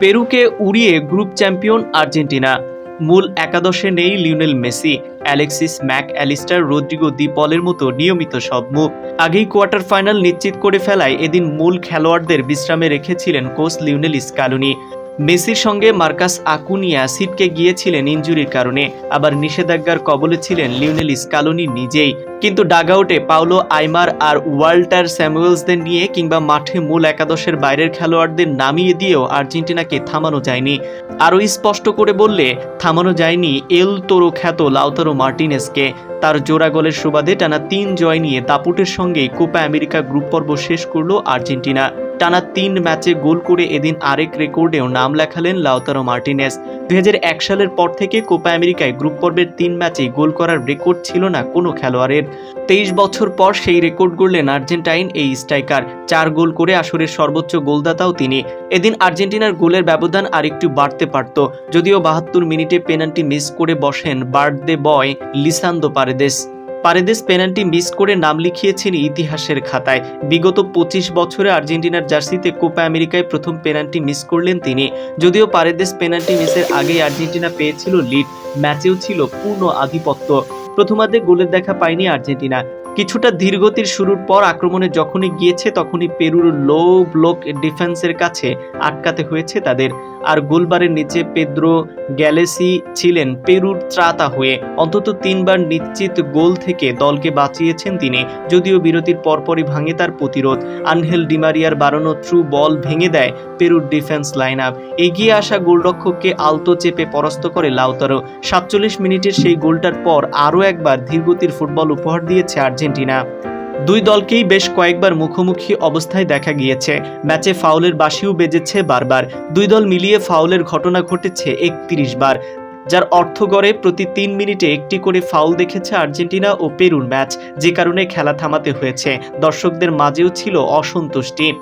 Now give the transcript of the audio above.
পেরুকে উড়িয়ে group champion Argentina. মূল একাদশে নেই Lionel Messi, Alexis Mac Allister Rodrigo De পলের মতো নিয়মিত সব মুখ। আগেই কোয়ার্টার ফাইনাল নিশ্চিত করে ফেলায় এদিন মূল খেলোয়াড়দের বিশ্রামে রেখেছিলেন কোচ লিওনেল স্কালুনি। মেসির সঙ্গে মার্কাস আকুনিয়া সিটকে গিয়েছিলেন ইঞ্জুরির কারণে। আবার নিষেধাজ্ঞার কবলে ছিলেন লিওনেল স্কালোনি নিজেই। কিন্তু ডাগআউটে পাওলো আইমার আর ওয়াল্টার স্যামুয়েলসদের নিয়ে কিংবা মাঠে মূল একাদশের বাইরের খেলোয়াড়দের নামিয়ে দিয়েও আর্জেন্টিনাকে থামানো যায়নি। আরও স্পষ্ট করে বললে, থামানো যায়নি এল তোরো খ্যাত লাউতারো মার্টিনেসকে। তার জোড়া গোলের সুবাদে টানা তিন জয় নিয়ে দাপুটের সঙ্গেই কোপা আমেরিকা গ্রুপ পর্ব শেষ করল আর্জেন্টিনা। টানা তিন ম্যাচে গোল করে এদিন আরেক রেকর্ডেও নাম লেখালেন লাউতারো মার্টিনেস। দুই হাজার এক সালের পর থেকে কোপা আমেরিকায় গ্রুপ পর্বের তিন ম্যাচে গোল করার রেকর্ড ছিল না কোনো খেলোয়াড়ের। তেইশ বছর পর সেই রেকর্ড গড়লেন আর্জেন্টাইন এই স্ট্রাইকার। চার গোল করে আসরের সর্বোচ্চ গোলদাতাও তিনি। এদিন আর্জেন্টিনার গোলের ব্যবধান আরেকটু বাড়তে পারত। যদিও বাহাত্তর মিনিটে পেনাল্টি মিস করে বসেন birthday boy Lisandro Paredes. Paredes penalty miss করে নাম লিখিয়েছেন ইতিহাসের খাতায়। বিগত পঁচিশ বছরে আর্জেন্টিনার জার্সিতে কোপা আমেরিকায় প্রথম পেনাল্টি মিস করলেন তিনি। যদিও পারেদেস পেনাল্টি মিসের আগেই আর্জেন্টিনা পেয়েছিল লিড, ম্যাচেও ছিল পূর্ণ আধিপত্য। প্রথমার্ধে গোলের দেখা পায়নি আর্জেন্টিনা। কিছুটা ধীরগতির শুরুর পর আক্রমণে যখনই গিয়েছে, তখনই পেরুর লো ব্লক ডিফেন্সের কাছে আটকাতে হয়েছে তাদের। আর গোলবারের নিচে পেদ্রো গ্যালেসি ছিলেন পেরুর ত্রাতা হয়ে। অন্তত তিনবার নিশ্চিত গোল থেকে দলকে বাঁচিয়েছেন তিনি, যদিও বিরতির পরপরই ভাঙে তার প্রতিরোধ। আনহেল ডিমারিয়ার বাড়ানো থ্রু বল ভেঙে দেয় পেরুর ডিফেন্স লাইন আপ এগিয়ে আসা গোলরক্ষককে আলতো চেপে পরাস্ত করে লাউতারো সাতচল্লিশ মিনিটের সেই গোলটার পর আরও একবার ধীরগতির ফুটবল উপহার দিয়েছে আর্জেন্টিনা। দুই দলকেই বেশ কয়েকবার মুখোমুখি অবস্থায় দেখা গিয়েছে। ম্যাচে ফাউলের বাসিও বেজেছে বারবার। দুই দল মিলিয়ে ফাউলের ঘটনা ঘটেছে একত্রিশ বার, যার অর্থ গড়ে প্রতি তিন মিনিটে একটি করে ফাউল দেখেছে আর্জেন্টিনা ও পেরুর ম্যাচ, যে কারণে খেলা থামাতে হয়েছে। দর্শকদের মাঝেও ছিল অসন্তুষ্টি।